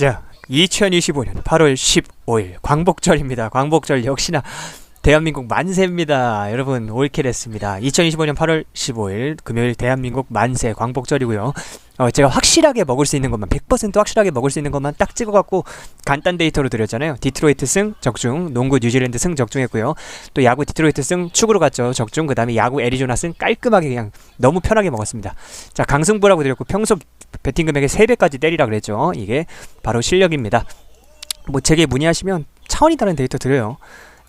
자, 2025년 8월 15일 광복절입니다. 광복절 역시나 대한민국 만세입니다. 여러분 올킬 했습니다. 2025년 8월 15일 금요일 대한민국 만세 광복절이고요. 어, 제가 확실하게 먹을 수 있는 것만 100% 확실하게 먹을 수 있는 것만 딱 찍어갖고 간단 데이터로 드렸잖아요. 디트로이트 승 적중, 농구 뉴질랜드 승 적중했고요. 또 야구 디트로이트 승 축으로 갔죠 적중. 그 다음에 야구 애리조나 승 깔끔하게 그냥 너무 편하게 먹었습니다. 자 강승부라고 드렸고 평소 베팅 금액의 3배까지 때리라 그랬죠. 이게 바로 실력입니다. 뭐 제게 문의하시면 차원이 다른 데이터 드려요.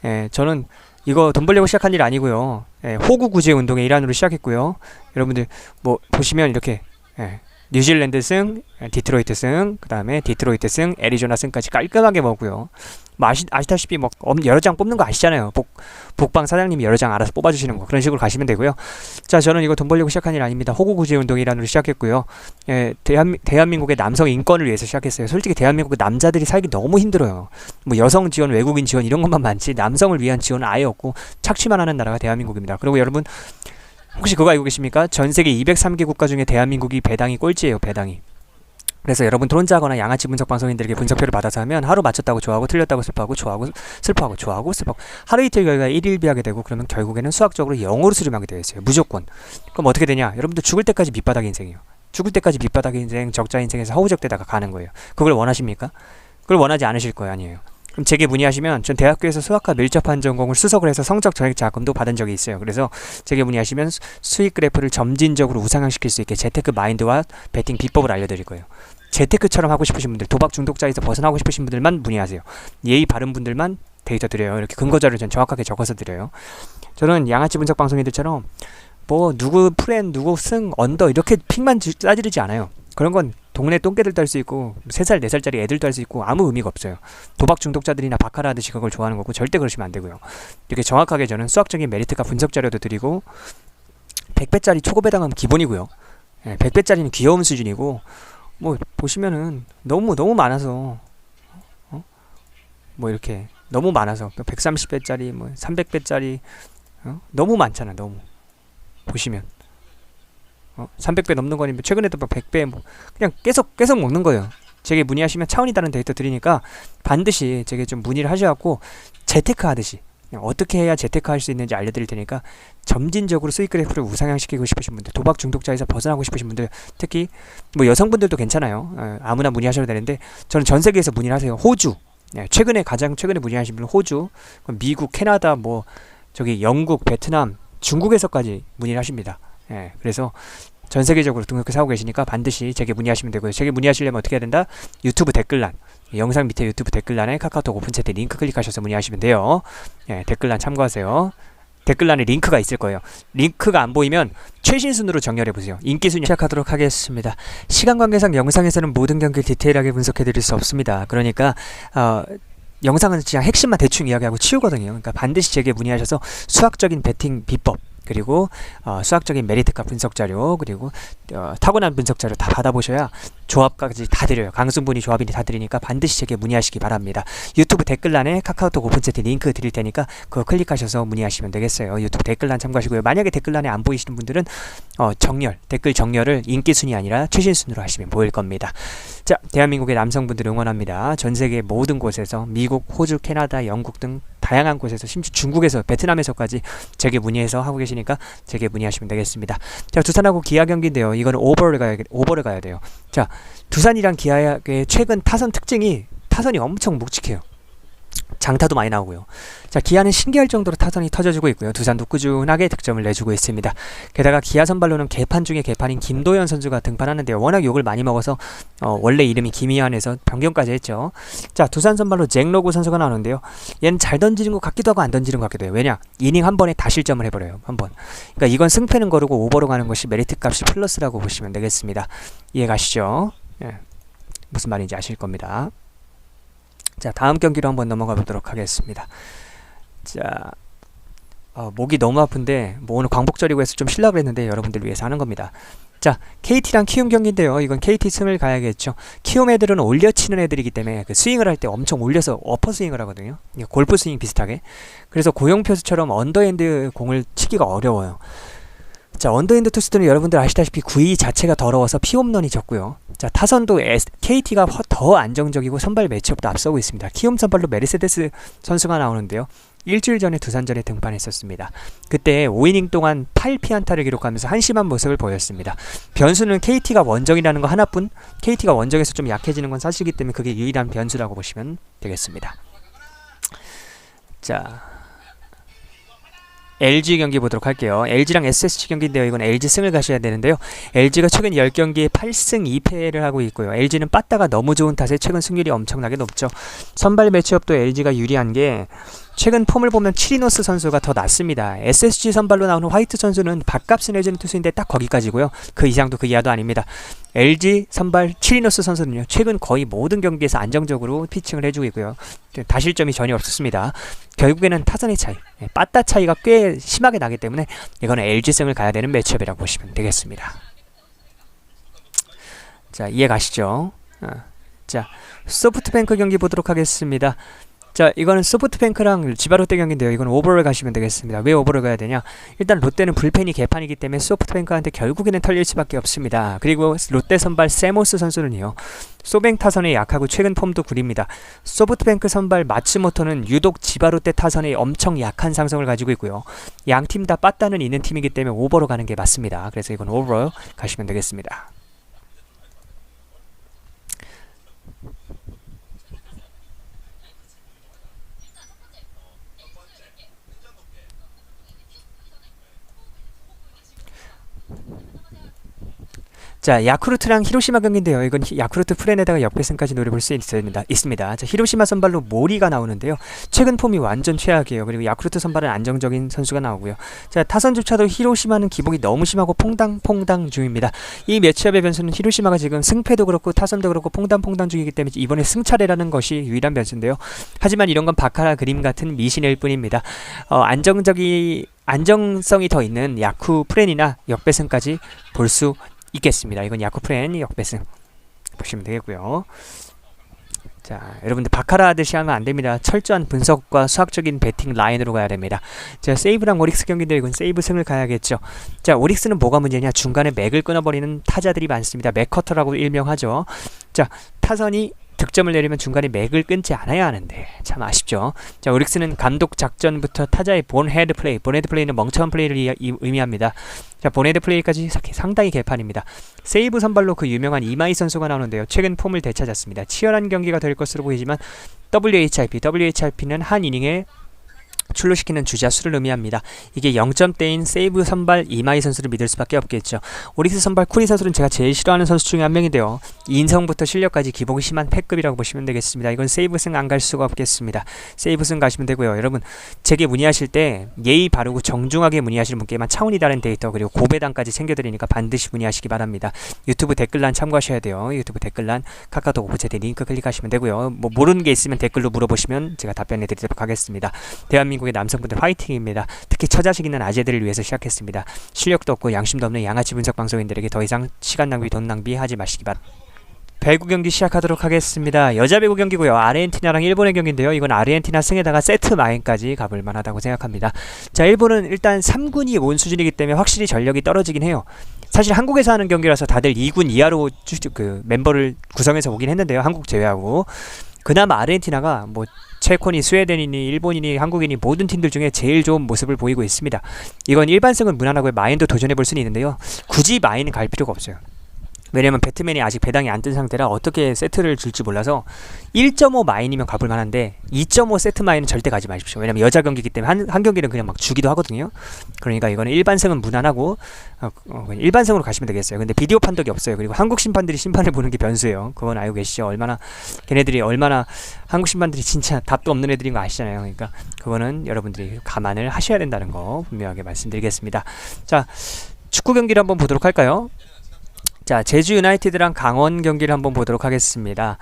예, 저는 이거 돈 벌려고 시작한 일 아니고요. 예, 호구 구제 운동의 일환으로 시작했고요. 여러분들 뭐 보시면 이렇게 예, 뉴질랜드 승, 예, 디트로이트 승, 그 다음에 디트로이트 승, 애리조나 승까지 깔끔하게 먹고요. 뭐 아시, 아시다시피 뭐 엄- 여러 장 뽑는 거 아시잖아요. 복, 복방 사장님이 여러 장 알아서 뽑아주시는 거 그런 식으로 가시면 되고요. 자, 저는 이거 돈 벌려고 시작한 일 아닙니다. 호구 구제 운동의 일환으로 시작했고요. 예, 대한, 대한민국의 남성 인권을 위해서 시작했어요. 솔직히 대한민국의 남자들이 살기 너무 힘들어요. 뭐 여성 지원, 외국인 지원 이런 것만 많지 남성을 위한 지원은 아예 없고 착취만 하는 나라가 대한민국입니다. 그리고 여러분 혹시 그거 알고 계십니까? 전 세계 203개 국가 중에 대한민국이 배당이 꼴찌예요. 배당이. 그래서 여러분 혼자거나 양아치 분석 방송인들에게 분석표를 받아서 하면 하루 맞췄다고 좋아하고 틀렸다고 슬퍼하고 좋아하고 슬퍼하고 좋아하고 슬퍼하고 하루 이틀 결과 일일비하게 되고 그러면 결국에는 수학적으로 0으로 수렴하게 되어 있어요. 무조건. 그럼 어떻게 되냐? 여러분들 죽을 때까지 밑바닥 인생이에요. 죽을 때까지 밑바닥 인생, 적자 인생에서 허우적대다가 가는 거예요. 그걸 원하십니까? 그걸 원하지 않으실 거예요, 아니에요. 그럼 제게 문의하시면 전 대학교에서 수학과 밀접한 전공을 수석을 해서 성적 전액 자금도 받은 적이 있어요. 그래서 제게 문의하시면 수- 수익 그래프를 점진적으로 우상향시킬 수 있게 재테크 마인드와 베팅 비법을 알려드릴 거예요. 재테크처럼 하고 싶으신 분들, 도박 중독자에서 벗어나고 싶으신 분들만 문의하세요. 예의 바른 분들만 데이터 드려요. 이렇게 근거 자료를 전 정확하게 적어서 드려요. 저는 양아치 분석 방송인들처럼 뭐 누구 프렌, 누구 승, 언더 이렇게 픽만 지- 짜지르지 않아요. 그런 건 동네 똥개들도 할 수 있고 3살, 4살짜리 애들도 할 수 있고 아무 의미가 없어요. 도박 중독자들이나 바카라 하듯이 그걸 좋아하는 거고 절대 그러시면 안 되고요. 이렇게 정확하게 저는 수학적인 메리트가 분석 자료도 드리고 100배짜리 초고 배당은 기본이고요. 예, 100배짜리는 귀여움 수준이고 뭐 보시면은 너무 너무 많아서 어? 뭐 이렇게 너무 많아서 130배짜리 뭐 300배짜리 어? 너무 많잖아 너무 보시면 어? 300배 넘는 거니면 최근에도 막 100배 뭐 그냥 계속 계속 먹는 거예요. 제게 문의하시면 차원이 다른 데이터 드리니까 반드시 제게 좀 문의를 하셔갖고 재테크 하듯이 어떻게 해야 재테크 할 수 있는지 알려드릴 테니까 점진적으로 수익 그래프를 우상향시키고 싶으신 분들 도박 중독자에서 벗어나고 싶으신 분들 특히 뭐 여성분들도 괜찮아요 어, 아무나 문의하셔도 되는데 저는 전 세계에서 문의를 하세요 호주 네, 최근에 가장 최근에 문의하신 분은 호주 미국 캐나다 뭐 저기 영국 베트남 중국에서까지 문의를 하십니다 예, 그래서 전 세계적으로 등록해서 하고 계시니까 반드시 제게 문의하시면 되고요. 제게 문의하시려면 어떻게 해야 된다? 유튜브 댓글란 영상 밑에 유튜브 댓글란에 카카오톡 오픈 채팅 링크 클릭하셔서 문의하시면 돼요. 예, 댓글란 참고하세요. 댓글란에 링크가 있을 거예요. 링크가 안 보이면 최신 순으로 정렬해 보세요. 인기 순위 시작하도록 하겠습니다. 시간 관계상 영상에서는 모든 경기를 디테일하게 분석해 드릴 수 없습니다. 그러니까 어, 영상은 그냥 핵심만 대충 이야기하고 치우거든요. 그러니까 반드시 제게 문의하셔서 수학적인 베팅 비법 그리고 어, 수학적인 메리트값 분석 자료 그리고 어, 타고난 분석 자료 다 받아보셔야 조합까지 다 드려요. 강승분이 조합인이 다 드리니까 반드시 제게 문의하시기 바랍니다. 유튜브 댓글란에 카카오톡 오픈 채팅 링크 드릴 테니까 그거 클릭하셔서 문의하시면 되겠어요. 유튜브 댓글란 참고하시고요. 만약에 댓글란에 안 보이시는 분들은 어, 정렬 댓글 정렬을 인기 순이 아니라 최신 순으로 하시면 보일 겁니다. 자, 대한민국의 남성분들 응원합니다. 전 세계 모든 곳에서 미국, 호주, 캐나다, 영국 등 다양한 곳에서 심지어 중국에서 베트남에서까지 제게 문의해서 하고 계시니까 제게 문의하시면 되겠습니다. 자, 두산하고 기아 경기인데요. 이거는 오버를 가야 오버를 가야 돼요. 자, 두산이랑 기아의 최근 타선 특징이 타선이 엄청 묵직해요. 장타도 많이 나오고요. 자, 기아는 신기할 정도로 타선이 터져주고 있고요. 두산도 꾸준하게 득점을 내주고 있습니다. 게다가 기아 선발로는 개판 중에 개판인 김도현 선수가 등판하는데요. 워낙 욕을 많이 먹어서 어, 원래 이름이 김희환에서 변경까지 했죠. 자, 두산 선발로 잭로그 선수가 나오는데요. 얘는 잘 던지는 것 같기도 하고 안 던지는 것 같기도 해요. 왜냐? 이닝 한 번에 다 실점을 해버려요. 한 번. 그러니까 이건 승패는 거르고 오버로 가는 것이 메리트 값이 플러스라고 보시면 되겠습니다. 이해 가시죠? 예. 무슨 말인지 아실 겁니다. 자, 다음 경기로 한번 넘어가 보도록 하겠습니다. 자, 어, 목이 너무 아픈데 뭐 오늘 광복절이고 해서 좀 쉬려고 했는데 여러분들 위해서 하는 겁니다. 자, KT랑 키움 경기인데요. 이건 KT 승을 가야겠죠. 키움 애들은 올려치는 애들이기 때문에 그 스윙을 할 때 엄청 올려서 어퍼 스윙을 하거든요. 골프 스윙 비슷하게. 그래서 고용표수처럼 언더핸드 공을 치기가 어려워요. 자, 언더핸드 투수들은 여러분들 아시다시피 구위 자체가 더러워서 피홈런이 적고요. 자, 타선도 S, KT가 더 안정적이고 선발 매치업도 앞서고 있습니다. 키움 선발로 메르세데스 선수가 나오는데요. 일주일 전에 두산전에 등판했었습니다. 그때 5이닝 동안 8피안타를 기록하면서 한심한 모습을 보였습니다. 변수는 KT가 원정이라는 거 하나뿐 KT가 원정에서 좀 약해지는 건 사실이기 때문에 그게 유일한 변수라고 보시면 되겠습니다. 자, LG 경기 보도록 할게요. LG랑 SSG 경기인데요. 이건 LG 승을 가셔야 되는데요. LG가 최근 10경기에 8승 2패를 하고 있고요. LG는 빠따가 너무 좋은 탓에 최근 승률이 엄청나게 높죠. 선발 매치업도 LG가 유리한 게 최근 폼을 보면 치리노스 선수가 더 낫습니다. SSG 선발로 나오는 화이트 선수는 밥값을 내주는 투수인데 딱 거기까지고요. 그 이상도 그 이하도 아닙니다. LG 선발 치리노스 선수는요. 최근 거의 모든 경기에서 안정적으로 피칭을 해주고 있고요. 다실점이 전혀 없었습니다. 결국에는 타선의 차이, 예, 빠따 차이가 꽤 심하게 나기 때문에 이거는 LG승을 가야 되는 매치업이라고 보시면 되겠습니다. 자 이해 가시죠? 어. 자 소프트뱅크 경기 보도록 하겠습니다. 자 이거는 소프트뱅크랑 지바롯데 경기인데요. 이건 오버를 가시면 되겠습니다. 왜 오버를 가야 되냐? 일단 롯데는 불펜이 개판이기 때문에 소프트뱅크한테 결국에는 털릴 수밖에 없습니다. 그리고 롯데 선발 세모스 선수는요 소뱅 타선에 약하고 최근 폼도 구립니다. 소프트뱅크 선발 마츠모토는 유독 지바롯데 타선에 엄청 약한 상성을 가지고 있고요. 양 팀 다 빠따는 있는 팀이기 때문에 오버로 가는 게 맞습니다. 그래서 이건 오버로 가시면 되겠습니다 자, 야쿠르트랑 히로시마 경기인데요. 이건 히, 야쿠르트 프렌에다가 역배승까지 노려볼 수 있습니다. 있습니다. 자, 히로시마 선발로 모리가 나오는데요. 최근 폼이 완전 최악이에요. 그리고 야쿠르트 선발은 안정적인 선수가 나오고요. 자, 타선조차도 히로시마는 기복이 너무 심하고 퐁당퐁당 중입니다. 이 매치업의 변수는 히로시마가 지금 승패도 그렇고 타선도 그렇고 퐁당퐁당 중이기 때문에 이번에 승차례라는 것이 유일한 변수인데요. 하지만 이런 건 바카라 그림 같은 미신일 뿐입니다. 어, 안정적이 안정성이 더 있는 야쿠 프렌이나 역배승까지 볼 수 있겠습니다. 이건 야쿠프렌 역배승 보시면 되겠고요. 자, 여러분들 바카라 하듯이 하면 안 됩니다. 철저한 분석과 수학적인 배팅 라인으로 가야 됩니다. 자, 세이브랑 오릭스 경기인데 이건 세이브 승을 가야겠죠. 자, 오릭스는 뭐가 문제냐? 중간에 맥을 끊어버리는 타자들이 많습니다. 맥커터라고 일명하죠. 자, 타선이 득점을 내려면 중간에 맥을 끊지 않아야 하는데 참 아쉽죠. 자, 오릭스는 감독 작전부터 타자의 본헤드 플레이, 본헤드 플레이는 멍청한 플레이를 이, 이, 의미합니다. 자, 본헤드 플레이까지 상당히 개판입니다. 세이브 선발로 그 유명한 이마이 선수가 나오는데요. 최근 폼을 되찾았습니다. 치열한 경기가 될 것으로 보이지만 WHIP, WHIP는 한 이닝에 출루시키는 주자 수를 의미합니다. 이게 0점대인 세이브 선발 이마이 선수를 믿을 수밖에 없겠죠. 오릭스 선발 쿠리 선수는 제가 제일 싫어하는 선수 중에 한 명인데요. 인성부터 실력까지 기복이 심한 패급이라고 보시면 되겠습니다. 이건 세이브승 안 갈 수가 없겠습니다. 세이브승 가시면 되고요. 여러분 제게 문의하실 때 예의 바르고 정중하게 문의하시는 분께만 차원이 다른 데이터 그리고 고배당까지 챙겨드리니까 반드시 문의하시기 바랍니다. 유튜브 댓글란 참고하셔야 돼요. 유튜브 댓글란 카카오톡 오브제대 링크 클릭하시면 되고요. 뭐 모르는 게 있으면 댓글로 물어보시면 제가 답변해 드리도록 하겠습니다. 대한민국 대한민국의 남성분들 화이팅입니다. 특히 처자식 있는 아재들을 위해서 시작했습니다. 실력도 없고 양심도 없는 양아치 분석 방송인들에게 더 이상 시간 낭비, 돈 낭비 하지 마시기 바랍니다. 배구 경기 시작하도록 하겠습니다. 여자 배구 경기고요. 아르헨티나랑 일본의 경기인데요. 이건 아르헨티나 승에다가 세트 마인까지 가볼 만하다고 생각합니다. 자, 일본은 일단 3군이 온 수준이기 때문에 확실히 전력이 떨어지긴 해요. 사실 한국에서 하는 경기라서 다들 2군 이하로 그 멤버를 구성해서 오긴 했는데요. 한국 제외하고. 그나마 아르헨티나가 뭐 체코니 스웨덴이니 일본이니 한국인이 모든 팀들 중에 제일 좋은 모습을 보이고 있습니다. 이건 일반승은 무난하고 마인도 도전해 볼 수는 있는데요. 굳이 마인은 갈 필요가 없어요. 왜냐면 배트맨이 아직 배당이 안 뜬 상태라 어떻게 세트를 줄지 몰라서 1.5 마인이면 가볼 만한데 2.5 세트 마인은 절대 가지 마십시오. 왜냐면 여자 경기이기 때문에 한, 한 경기는 그냥 막 주기도 하거든요. 그러니까 이거는 일반승은 무난하고 어, 어, 일반승으로 가시면 되겠어요. 근데 비디오 판독이 없어요. 그리고 한국 심판들이 심판을 보는 게 변수예요. 그건 알고 계시죠? 얼마나 걔네들이 얼마나 한국 심판들이 진짜 답도 없는 애들인 거 아시잖아요. 그러니까 그거는 여러분들이 감안을 하셔야 된다는 거 분명하게 말씀드리겠습니다. 자, 축구 경기를 한번 보도록 할까요? 자, 제주 유나이티드랑 강원 경기를 한번 보도록 하겠습니다.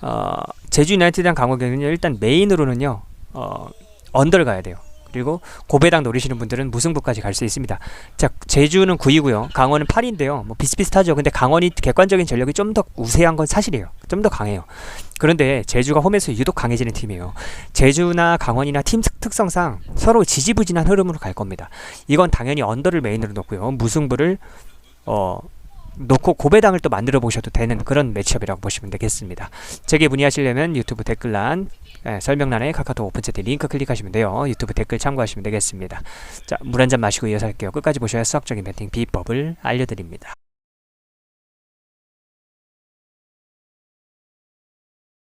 어, 제주 유나이티드랑 강원 경기는 일단 메인으로는요. 어, 언더를 가야 돼요. 그리고 고배당 노리시는 분들은 무승부까지 갈 수 있습니다. 자, 제주는 9위고요. 강원은 8위인데요. 뭐 비슷비슷하죠. 근데 강원이 객관적인 전력이 좀 더 우세한 건 사실이에요. 좀 더 강해요. 그런데 제주가 홈에서 유독 강해지는 팀이에요. 제주나 강원이나 팀 특- 특성상 서로 지지부진한 흐름으로 갈 겁니다. 이건 당연히 언더를 메인으로 놓고요. 무승부를 어 놓고 고배당을 또 만들어 보셔도 되는 그런 매치업이라고 보시면 되겠습니다. 제게 문의하시려면 유튜브 댓글란 예, 설명란에 카카오톡 오픈 채팅 링크 클릭하시면 돼요. 유튜브 댓글 참고하시면 되겠습니다. 자, 물 한 잔 마시고 이어서 할게요. 끝까지 보셔야 수학적인 배팅 비법을 알려드립니다.